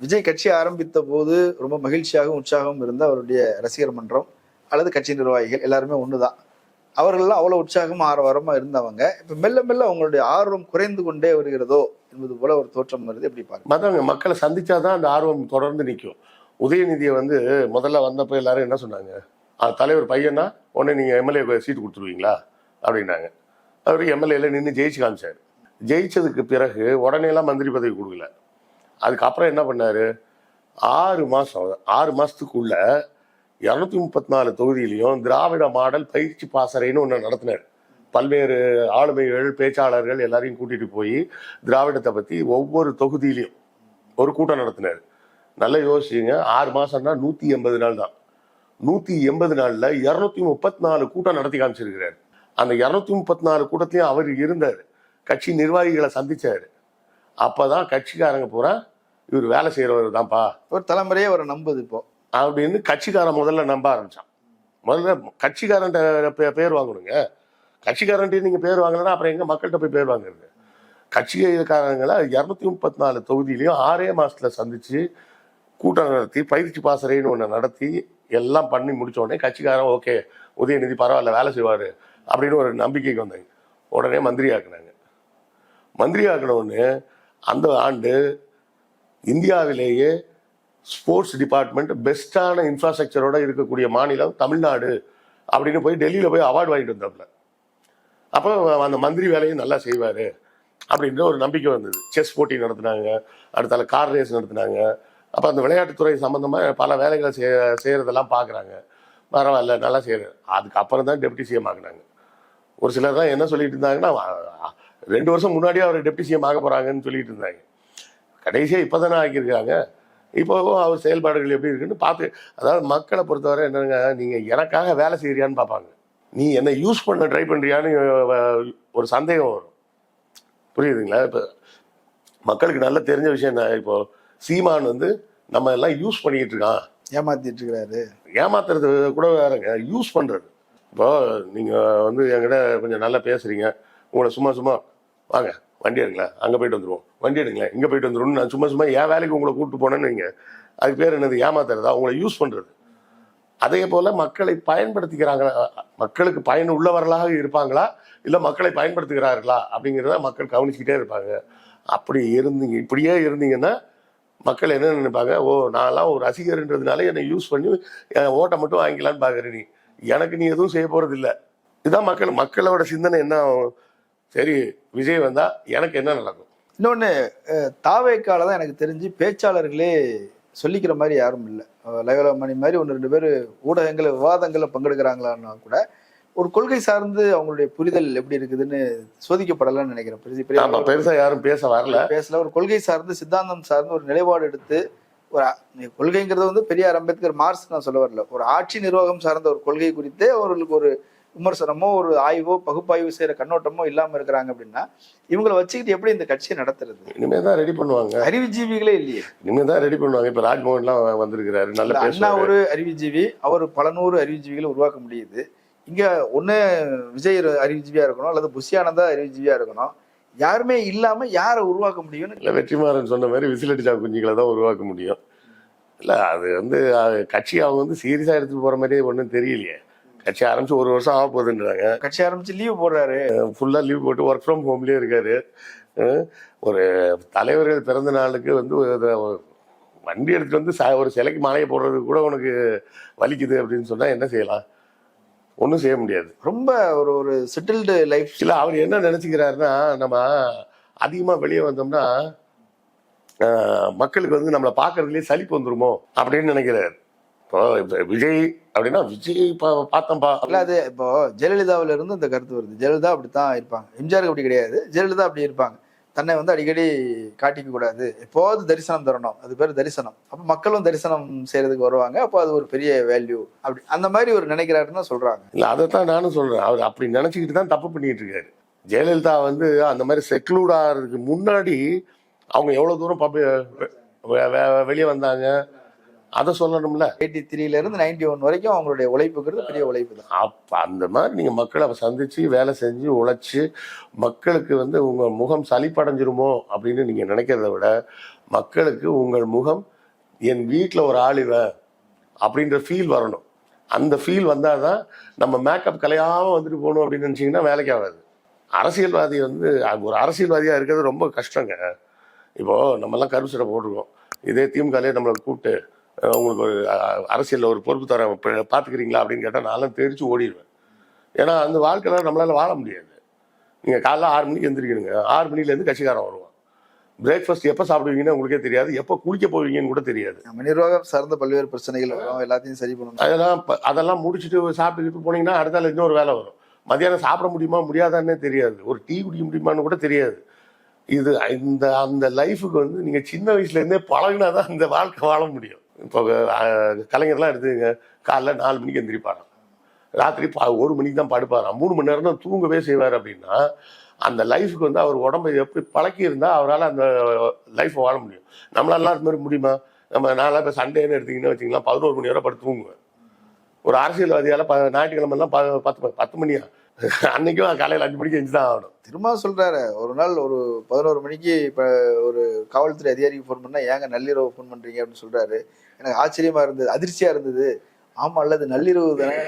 விஜய் கட்சி ஆரம்பித்த போது ரொம்ப மகிழ்ச்சியாகவும் உற்சாகமும் இருந்த அவருடைய ரசிகர் மன்றம் அல்லது கட்சி நிர்வாகிகள் எல்லாருமே ஒண்ணுதான். அவர்கள்லாம் அவ்வளோ உற்சாகமாக ஆரவாரமாக இருந்தவங்க. இப்போ மெல்ல மெல்ல அவங்களுடைய ஆர்வம் குறைந்து கொண்டே வருகிறதோ என்பது போல ஒரு தோற்றம் வருது. எப்படி பாருங்க? மற்றவங்க மக்களை சந்திச்சாதான் அந்த ஆர்வம் தொடர்ந்து நிற்கும் உதயநிதியை வந்து முதல்ல வந்தப்போ எல்லாரும் என்ன சொன்னாங்க? தலைவர் பையனா உடனே நீங்கள் எம்எல்ஏ சீட்டு கொடுத்துருவீங்களா? அப்படின்னாங்க. அவர் எம்எல்ஏல நின்று ஜெயிச்சு காமிச்சார். ஜெயிச்சதுக்கு பிறகு உடனேலாம் மந்திரி பதவி கொடுக்கல. அதுக்கப்புறம் என்ன பண்ணார்? ஆறு மாதம் ஆறு மாதத்துக்குள்ள இரநூத்தி முப்பத்தி நாலு தொகுதியிலையும் திராவிட மாடல் பயிற்சி பாசறைன்னு ஒன்று நடத்தினார். பல்வேறு ஆளுமைகள் பேச்சாளர்கள் எல்லாரையும் கூட்டிட்டு போய் திராவிடத்தை பற்றி ஒவ்வொரு தொகுதியிலையும் ஒரு கூட்டம் நடத்தினார். நல்லா யோசிச்சுங்க. ஆறு மாசம்னா நூற்றி எண்பது நாள் தான். நூற்றி எண்பது நாளில் இரநூத்தி முப்பத்தி நாலு கூட்டம் நடத்தி காமிச்சிருக்கிறார். அந்த இரநூத்தி முப்பத்தி நாலு கூட்டத்திலையும் அவர் இருந்தார். கட்சி நிர்வாகிகளை சந்திச்சார். அப்பதான் கட்சிக்காரங்க பூரா இவர் வேலை செய்கிறவர் தான்ப்பா ஒரு தலைமுறையே அவரை நம்புது இப்போ. அப்படின்னு கட்சிக்காரன் முதல்ல நம்ப ஆரம்பிச்சான். முதல்ல கட்சிக்காரன் பேர் வாங்கணுங்க. கட்சிக்காரன்ட்டு நீங்க பேர் வாங்கலைன்னா அப்புறம் எங்க மக்கள்கிட்ட போய் பேர் வாங்குறது? கட்சிக்காரங்களை இரநூத்தி முப்பத்தி நாலு தொகுதியிலையும் ஆறே மாசத்துல சந்திச்சு கூட்டம் நடத்தி பயிற்சி பாசறைன்னு ஒன்று நடத்தி எல்லாம் பண்ணி முடிச்ச உடனே கட்சிக்காரன் ஓகே உதயநிதி பரவாயில்ல வேலை செய்வாரு அப்படின்னு ஒரு நம்பிக்கைக்கு வந்தாங்க. உடனே மந்திரி ஆக்குனாங்க. மந்திரி ஆக்கின அந்த ஆண்டு இந்தியாவிலேயே ஸ்போர்ட்ஸ் டிபார்ட்மெண்ட் பெஸ்ட்டான இன்ஃப்ராஸ்ட்ரக்சரோட இருக்கக்கூடிய மாநிலம் தமிழ்நாடு அப்படின்னு போய் டெல்லியில் போய் அவார்டு வாங்கிட்டு வந்தாப்புல. அப்போ அந்த மந்திரி வேலையும் நல்லா செய்வார் அப்படின்ற ஒரு நம்பிக்கை வந்தது. செஸ் போட்டி நடத்துனாங்க. அடுத்தால கார் ரேஸ் நடத்துனாங்க. அப்போ அந்த விளையாட்டுத்துறை சம்மந்தமாக பல வேலைகளை செய் செய்கிறதெல்லாம் பார்க்குறாங்க பரவாயில்ல நல்லா செய்கிறார் அதுக்கப்புறம் தான் டெப்டி சிஎம் ஆகினாங்க. ஒரு சிலர் தான் என்ன சொல்லிட்டு இருந்தாங்கன்னா ரெண்டு வருஷம் முன்னாடியே அவர் டெப்டி சிஎம் ஆக போகிறாங்கன்னு சொல்லிட்டு இருந்தாங்க. கடைசியாக இப்போ தானே ஆக்கியிருக்காங்க. இப்போ அவர் செயல்பாடுகள் எப்படி இருக்குன்னு பார்த்து அதாவது மக்களை பொறுத்தவரை என்னங்க நீங்கள் எனக்காக வேலை செய்கிறியான்னு பார்ப்பாங்க. நீ என்னை யூஸ் பண்ண ட்ரை பண்ணுறியான்னு ஒரு சந்தேகம் வரும். புரியுதுங்களா? இப்போ மக்களுக்கு நல்லா தெரிஞ்ச விஷயம் என்ன இப்போ சீமான் வந்து நம்ம எல்லாம் யூஸ் பண்ணிக்கிட்டு இருக்கான். ஏமாத்திட்டு இருக்கிறாரு. ஏமாத்துறது கூட வேறங்க யூஸ் பண்ணுறது இப்போ நீங்கள் வந்து என்கிட்ட கொஞ்சம் நல்லா பேசுகிறீங்க உங்களை சும்மா சும்மா வாங்க. வண்டி எடுங்களேன். அங்கே போயிட்டு வந்துடுவோம் வண்டி எடுங்களேன். இங்கே போயிட்டு வந்துடுவோம் நான் சும்மா சும்மா என் வேலைக்கு உங்களை கூப்பிட்டு போனேன்னு வைங்க. அதுக்கு பேர் என்னது? ஏமாத்துறதா. உங்களை யூஸ் பண்ணுறது அதே போல் மக்களை பயன்படுத்திக்கிறாங்க மக்களுக்கு பயன் உள்ளவர்களாக இருப்பாங்களா? இல்லை மக்களை பயன்படுத்துகிறார்களா? அப்படிங்கிறத மக்கள் கவனிச்சுக்கிட்டே இருப்பாங்க. அப்படி இருந்தீங்க இப்படியே இருந்தீங்கன்னா மக்கள் என்ன நினைப்பாங்க? ஓ நான்லாம் ஒரு ரசிகர்ன்றதுனால என்னை யூஸ் பண்ணி என் ஓட்டை மட்டும் வாங்கிக்கலான்னு பார்க்குற நீ. எனக்கு நீ எதுவும் செய்ய போகிறது இல்லை இதுதான் மக்கள் மக்களோட சிந்தனை என்ன சரி விஜய் வந்தா எனக்கு என்ன நடக்கும்? இன்னொன்று தாவேக்கால தான் எனக்கு தெரிஞ்சு பேச்சாளர்களே சொல்லிக்கிற மாதிரி யாரும் இல்லை. லைவலா மணி மாதிரி ஒன்று ரெண்டு பேர் ஊடகங்கள் விவாதங்களில் பங்கெடுக்கிறாங்களான்னா கூட ஒரு கொள்கை சார்ந்து அவங்களுடைய புரிதல் எப்படி இருக்குதுன்னு சோதிக்கப்படலாம்னு நினைக்கிறேன். பெரிய பெரிய ஆமா பெருசா யாரும் பேச வரல. பேசல. ஒரு கொள்கை சார்ந்து சித்தாந்தம் சார்ந்து ஒரு நிலைப்பாடு எடுத்து ஒரு கொள்கைங்கிறது வந்து பெரியார் அம்பேத்கர் மார்க்ஸ் நான் சொல்ல வரல. ஒரு ஆட்சி நிர்வாகம் சார்ந்த ஒரு கொள்கை குறித்து அவர்களுக்கு ஒரு விமர்சனமோ ஒரு ஆய்வோ பகுப்பாய்வு செய்யற கண்ணோட்டமோ இல்லாம இருக்கிறாங்க அப்படின்னா இவங்களை வச்சுக்கிட்டு எப்படி இந்த கட்சியை நடத்துறது? இனிமே தான் ரெடி பண்ணுவாங்க. அறிவுஜீவிகளே இல்லையே. இனிமே தான் ரெடி பண்ணுவாங்க. இப்ப ராஜ்மோகன்லாம் வந்திருக்கிறாரு. நல்ல அண்ணா ஒரு அறிவுஜீவி அவர் பல நூறு அறிவுஜீவிகளை உருவாக்க முடியுது. இங்க ஒண்ணு விஜய் அறிவுஜீவியா இருக்கணும் அல்லது புஷியானந்தா அறிவுஜீவியா இருக்கணும். யாருமே இல்லாம யாரை உருவாக்க முடியும்னு இல்ல வெற்றிமாறன் சொன்ன மாதிரி விசிலடிச்சா குஞ்சுகளை தான் உருவாக்க முடியும். இல்ல அது வந்து கட்சி அவங்க வந்து சீரியஸா எடுத்துட்டு போற மாதிரியே ஒன்றும் தெரியலையே. கட்சி ஆரம்பிச்சு ஒரு வருஷம் ஆக போகுதுன்றாங்க. கட்சி ஆரம்பிச்சு லீவ் போடுறாரு. ஃபுல்லா லீவ் போட்டு ஒர்க் ஃப்ரம் ஹோம்லயே இருக்காரு. ஒரு தலைவர்கள் பிறந்த நாளுக்கு வந்து வண்டி எடுத்துட்டு வந்து ச- ஒரு சிலைக்கு மாலையை போடுறதுக்கு கூட உனக்கு வலிக்குது அப்படின்னு சொன்னா என்ன செய்யலாம்? ஒன்றும் செய்ய முடியாது. ரொம்ப ஒரு ஒரு செட்டில்டு லைஃப் இல்ல அவர் என்ன நினைச்சுக்கிறாருன்னா நம்ம அதிகமா வெளியே வந்தோம்னா மக்களுக்கு வந்து நம்மளை பார்க்கறதுலயே சலிப்பு வந்துருமோ அப்படின்னு நினைக்கிறாரு. இப்ப விஜய் அப்படின்னா விஜய் பார்த்தோம்பா. இல்ல அது இப்போ ஜெயலலிதாவுல இருந்து இந்த கருத்து வருது. ஜெயலலிதா அப்படித்தான் இருப்பாங்க. எம்ஜிஆருக்கு அப்படி கிடையாது. ஜெயலலிதா அப்படி இருப்பாங்க. தன்னை வந்து அடிக்கடி காட்டிக்க கூடாது. எப்போது தரிசனம் தரணும். அது பேர் தரிசனம். அப்ப மக்களும் தரிசனம் செய்யறதுக்கு வருவாங்க. அப்போ அது ஒரு பெரிய வேல்யூ அப்படி அந்த மாதிரி ஒரு நினைக்கிறாருன்னு தான் சொல்றாங்க. இல்ல அதைத்தான் நானும் சொல்றேன். அவர் அப்படி நினைச்சுக்கிட்டு தான் தப்பு பண்ணிட்டு இருக்காரு ஜெயலலிதா வந்து அந்த மாதிரி செக்லூட் ஆகிறதுக்கு முன்னாடி அவங்க எவ்வளவு தூரம் வெளியே வந்தாங்க? அதை சொல்லணும்ல. எயிட்டி த்ரீல இருந்து நைன்டி ஒன் வரைக்கும் அவங்களுடைய உழைப்புங்கிறது பெரிய உழைப்பு தான். அப்ப அந்த மாதிரி நீங்க மக்களை சந்திச்சு வேலை செஞ்சு உழைச்சு மக்களுக்கு வந்து உங்க முகம் சலிப்படைஞ்சிருமோ அப்படின்னு நீங்க நினைக்கிறத விட மக்களுக்கு உங்கள் முகம் என் வீட்டில் ஒரு ஆள் இவன் அப்படின்ற ஃபீல் வரணும். அந்த ஃபீல் வந்தாதான் நம்ம மேக்கப் கலையாம வந்துட்டு போகணும் அப்படின்னு நினைச்சீங்கன்னா வேலைக்கு ஆகாது. அரசியல்வாதி வந்து ஒரு அரசியல்வாதியா இருக்கிறது ரொம்ப கஷ்டங்க. இப்போ நம்மலாம் கருப்பு சட்டை போட்டிருக்கோம். இதே திமுகலே நம்மளை கூப்பிட்டு உங்களுக்கு ஒரு அரசியல்ல ஒரு பொறுப்பு தரேன் ப- பாத்துக்கிறீங்களா அப்படின்னு கேட்டால் நான்லாம் தெரிச்சு ஓடிடுவேன் ஏன்னா அந்த வாழ்க்கையில நம்மளால வாழ முடியாது. நீங்க காலைல ஆறு மணிக்கு எந்திரிக்கணுங்க. ஆறு மணிலேருந்து கட்சிக்காரன் வருவான். பிரேக்ஃபாஸ்ட் எப்போ சாப்பிடுவீங்கன்னு உங்களுக்கே தெரியாது. எப்போ குளிக்க போவீங்கன்னு கூட தெரியாது. நம்ம நிர்வாகம் சார்ந்த பல்வேறு பிரச்சனைகள் வரும். எல்லாத்தையும் சரி பண்ணணும். அதெல்லாம் அதெல்லாம் முடிச்சுட்டு சாப்பிட்டுக்கிட்டு போனீங்கன்னா அடுத்த நாள் இன்னொரு வேலை வரும். மத்தியானம் சாப்பிட முடியுமா முடியாதான்னே தெரியாது. ஒரு டீ குடிக்க முடியுமான்னு கூட தெரியாது. இது இந்த அந்த லைஃபுக்கு வந்து நீங்க சின்ன வயசுல இருந்தே பழகினாதான் இந்த வாழ்க்கை வாழ முடியும். இப்போ கலைஞர்லாம் எடுத்துங்க காலைல நாலு மணிக்கு எந்திரிப்பாராம். ராத்திரி பா ஒரு மணிக்கு தான் படுப்பாராம். மூணு மணி நேரம் தான் தூங்கவே செய்வார் அப்படின்னா அந்த லைஃபுக்கு வந்து அவர் உடம்பை எப்படி பழக்கி அவரால் அந்த லைஃப்பை வாழ முடியும். நம்மளாலாம் அது மாதிரி முடியுமா? நம்ம நான்லாம் இப்போ சண்டேன்னு எடுத்தீங்கன்னா வச்சிங்களா பதினோரு மணி வரை படுத்து தூங்குவேன். ஒரு அரசியல்வாதியால் ப ஞாயிற்றுக்கிழமெல்லாம் ப பத்து பத்து மணியா? அன்னைக்கும் காலையில் அஞ்சு மணிக்கு எஞ்சி தான் ஆகணும். திரும்ப சொல்றாரு ஒரு நாள் ஒரு பதினோரு மணிக்கு இப்ப ஒரு காவல்துறை அதிகாரிக்கு ஃபோன் பண்ணா ஏங்க நள்ளிரவு ஃபோன் பண்றீங்க? அப்படின்னு சொல்றாரு. எனக்கு ஆச்சரியமா இருந்தது அதிர்ச்சியா இருந்தது. ஆமா அல்லது நள்ளிரவு தானே.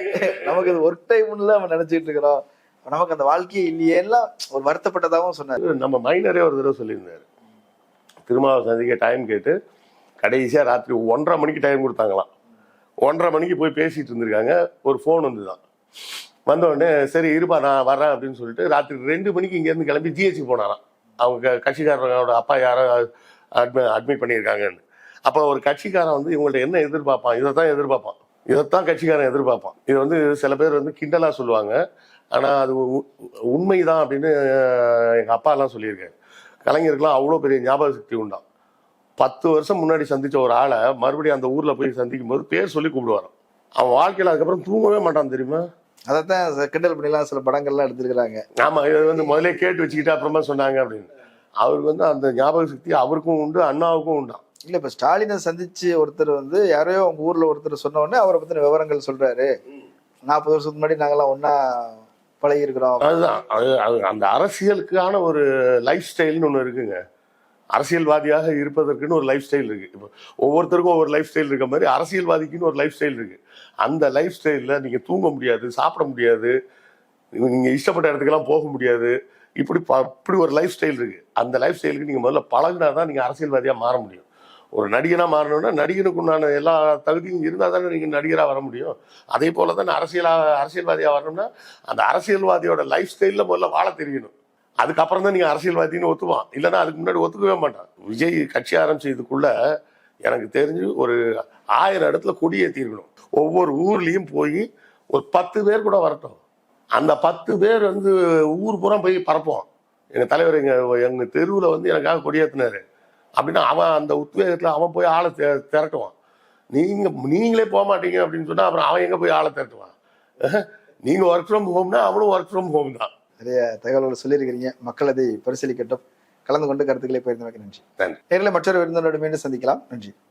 நமக்கு இது ஒர்க் டைம்ல நம்ம நினைச்சிட்டு இருக்கிறோம். நமக்கு அந்த வாழ்க்கையே இல்லையே எல்லாம் ஒரு வருத்தப்பட்டதாகவும் சொன்னாரு. நம்ம மைனரே ஒரு தடவை சொல்லியிருந்தாரு. திருமாவை சந்திக்க டைம் கேட்டு கடைசியாக ராத்திரி ஒன்றரை மணிக்கு டைம் கொடுத்தாங்களாம். ஒன்றரை மணிக்கு போய் பேசிட்டு இருந்திருக்காங்க. ஒரு ஃபோன் வந்து தான் வந்தோடனே சரி இருப்பா நான் வரேன் அப்படின்னு சொல்லிட்டு ராத்திரி ரெண்டு மணிக்கு இங்கேருந்து கிளம்பி ஜிஹெச்சி போனாராம். அவங்க கட்சிக்காரங்களோட அப்பா யாரோ அட்மி அட்மிட் பண்ணியிருக்காங்கன்னு. அப்போ ஒரு கட்சிக்காரன் வந்து இவங்கள்ட்ட என்ன எதிர்பார்ப்பான்? இதை தான் எதிர்பார்ப்பான். இதைத்தான் கட்சிக்காரன் எதிர்பார்ப்பான். இது வந்து சில பேர் வந்து கிண்டலாக சொல்லுவாங்க. ஆனால் அது உ- உண்மைதான் அப்படின்னு எங்கள் அப்பாலாம் சொல்லியிருக்காரு. கலைஞருக்குலாம் அவ்வளோ பெரிய ஞாபக சக்தி உண்டாம். பத்து வருஷம் முன்னாடி சந்தித்த ஒரு ஆளை மறுபடியும் அந்த ஊரில் போய் சந்திக்கும் போது பேர் சொல்லி கூப்பிடுவாராம். அவன் வாழ்க்கையில் அதுக்கப்புறம் தூங்கவே மாட்டான் தெரியுமா? அதைத்தான் கிண்டல் பண்ணிலாம் சில படங்கள்லாம் எடுத்திருக்கிறாங்க. ஆமா இது வந்து முதல்ல கேட்டு வச்சுக்கிட்டு அப்புறமா சொன்னாங்க அப்படின்னு. அவருக்கு வந்து அந்த ஞாபக சக்தி அவருக்கும் உண்டு அண்ணாவுக்கும் உண்டாம். இல்ல இப்ப ஸ்டாலினை சந்திச்சு ஒருத்தர் வந்து யாரையோ உங்க ஊர்ல ஒருத்தர் சொன்ன உடனே அவரை பத்தின விவரங்கள் சொல்றாரு. நாற்பது வருஷத்துக்கு முன்னாடி நாங்கெல்லாம் ஒண்ணா பழகி இருக்கிறோம் அதுதான். அது அந்த அரசியலுக்கான ஒரு லைஃப் ஸ்டைல்னு ஒன்று இருக்குங்க. அரசியல்வாதியாக இருப்பதற்குன்னு ஒரு லைஃப் ஸ்டைல் இருக்கு. இப்போ ஒவ்வொருத்தருக்கும் ஒவ்வொரு லைஃப் ஸ்டைல் இருக்க மாதிரி அரசியல்வாதிக்குன்னு ஒரு லைஃப் ஸ்டைல் இருக்கு. அந்த லைஃப் ஸ்டைலில் நீங்கள் தூங்க முடியாது சாப்பிட முடியாது நீங்கள் இஷ்டப்பட்ட இடத்துக்கெல்லாம் போக முடியாது. இப்படி ப- இப்படி ஒரு லைஃப் ஸ்டைல் இருக்குது அந்த லைஃப் ஸ்டைலுக்கு நீங்கள் முதல்ல பழகினா தான் நீங்கள் அரசியல்வாதியாக மாற முடியும். ஒரு நடிகனாக மாறணும்னா நடிகனுக்கு உண்டான எல்லா தகுதியும் இருந்தால் தானே நீங்கள் நடிகராக வர முடியும். அதே போல தானே அரசியலாக அரசியல்வாதியாக வரணும்னா அந்த அரசியல்வாதியோட லைஃப் ஸ்டைலில் முதல்ல வாழ தெரியணும். அதுக்கப்புறம் தான் நீங்கள் அரசியல்வாதின்னு ஒத்துவான் இல்லைன்னா அதுக்கு முன்னாடி ஒத்துக்கவே மாட்டான் விஜய் கட்சி ஆரம்பிச்சதுக்குள்ள எனக்கு தெரிஞ்சு ஒரு ஆயிரம் இடத்துல கொடியேற்றிருக்கணும் ஒவ்வொரு ஊர்லயும் போய் ஒரு பத்து பேர் கூட வரட்டும். அந்த பத்து பேர் வந்து ஊர் பூரா போய் பரப்போம் எங்க தலைவர் எங்க எங்க தெருவுல வந்து எனக்காக கொடியேற்றினாரு அப்படின்னா அவன் அந்த உத்வேகத்துல அவன் போய் ஆளை திர- திரட்டுவான். நீங்க நீங்களே போக மாட்டீங்க அப்படின்னு சொன்னா அப்புறம் அவன் எங்க போய் ஆளை திரட்டுவான்? அஹ், நீங்க ஒர்க் ஃப்ரம் ஹோம்னா அவனும் ஒர்க் ஃப்ரம் ஹோம் தான். நிறைய தகவல்களை சொல்லியிருக்கிறீங்க. மக்கள் அதை பரிசீலிக்கட்டும். கலந்து கொண்டு கருத்துக்களை பகிர்ந்தமைக்கு நன்றி. நன்றி. நேரில் மற்றொரு விருந்தினரோடு மீண்டும் சந்திக்கலாம். நன்றி.